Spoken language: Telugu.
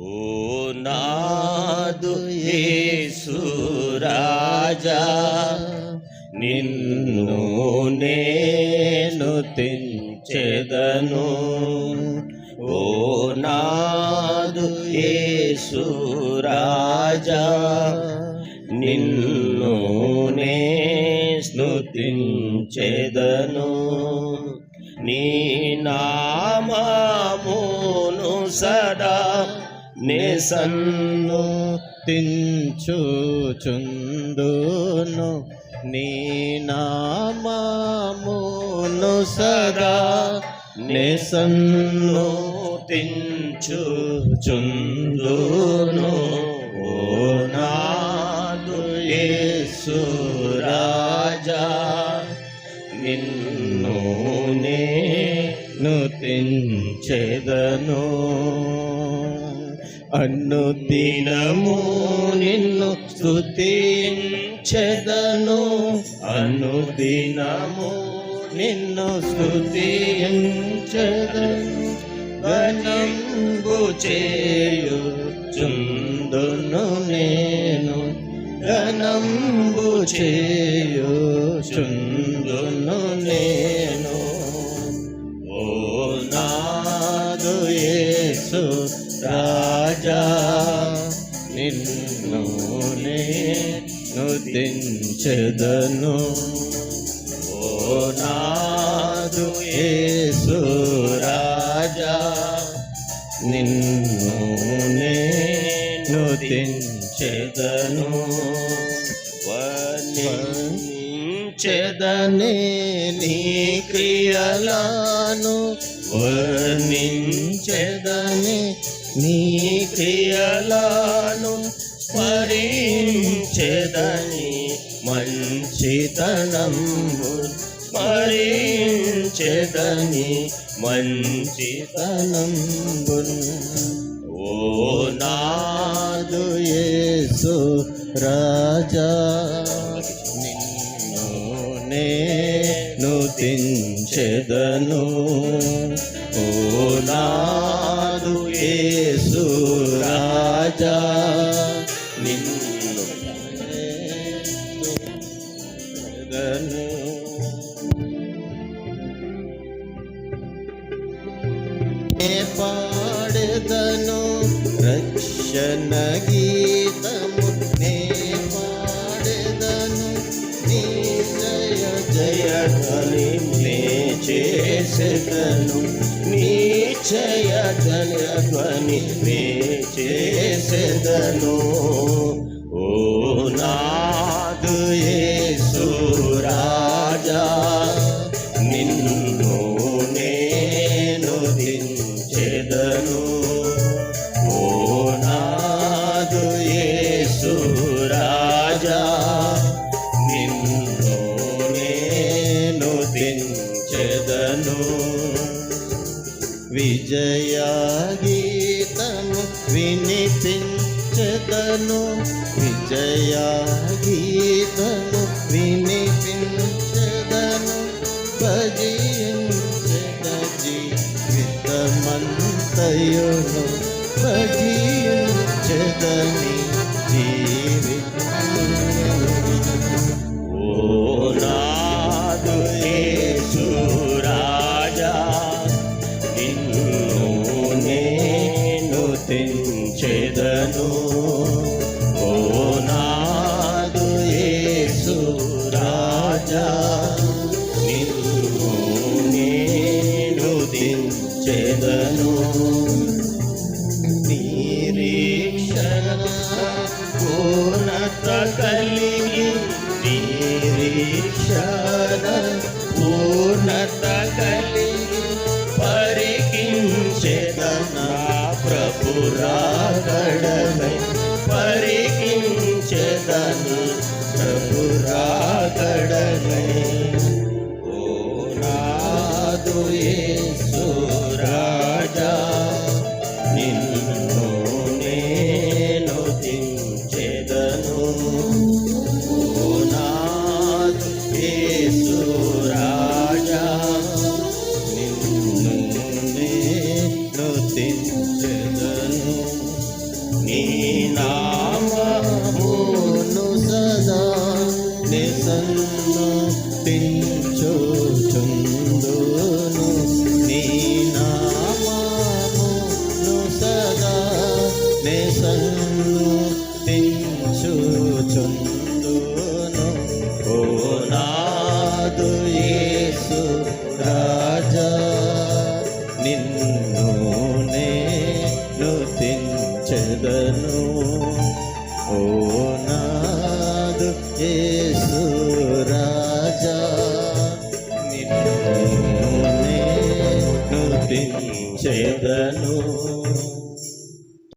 ఓ నాదు యేసు రాజా. నిన్ను నేను తెంచెదను. ఓ నాదు యేసు రాజా. నిన్ను నే స్నుతించెదను నీ నామమును సదా నిసన్ను తించుచుందును నీ నామమును సదా నిసన్ను తించుచుందును ఓ నాదు యేసు నిన్ను నేను తించెదను అన్ను దినము నిన్ను స్థుతించెదను అన్ను దినము నిన్ను స్థుతించెదను గణంబు చేయుచుందును నేను. గణంబు చేయుచుందును నేను. ఓ నాదు యేసు రాజా నిన్ను దించదను ఓ నాదు ఏసు రాజా నిన్ను నేను దించెదను వర్ణించెదనే నీ క్రియలా నీ క్రియలను స్మరించెదని మంచితనం స్మరించెదని మంచితనం ఓ నాదు యేసు రాజా నిన్ను నేను తించెదను. ఓ నా రాజా నిన్ను తించెదను. పాడెదను రక్షణ గీతము నే పాడెదను నీ జయ జయ జయధ్వని నే చేసేదను నీ జయ జయధ్వని నే చేసేదను ఓ నాదు యేసు రాజా నిన్ను నేను దించెదను. ఓ నాదు యేసు రాజా నిన్ను నేను దించెదను. విజయగీతము వినిపించదను. విజయగీతము వినిపించదను. భజించద జీవితమంతయును భజించదని జీవి నేను ఓ నాదు యేసు రాజా నిన్ను నేను తెంచెదను నిరీక్షణ పూర్ణత కలిగి నిరీక్షణ ప్రభురాగడమై పరికించెదన. ప్రభురాగడమై ఓ నాదు యేసు సన్ను తించుచుందును నీ నామమును సదా నే సన్ను ఓ నాదు యేసు రాజా నిన్ను నేను తించెదను. ఓ నాదు చేదను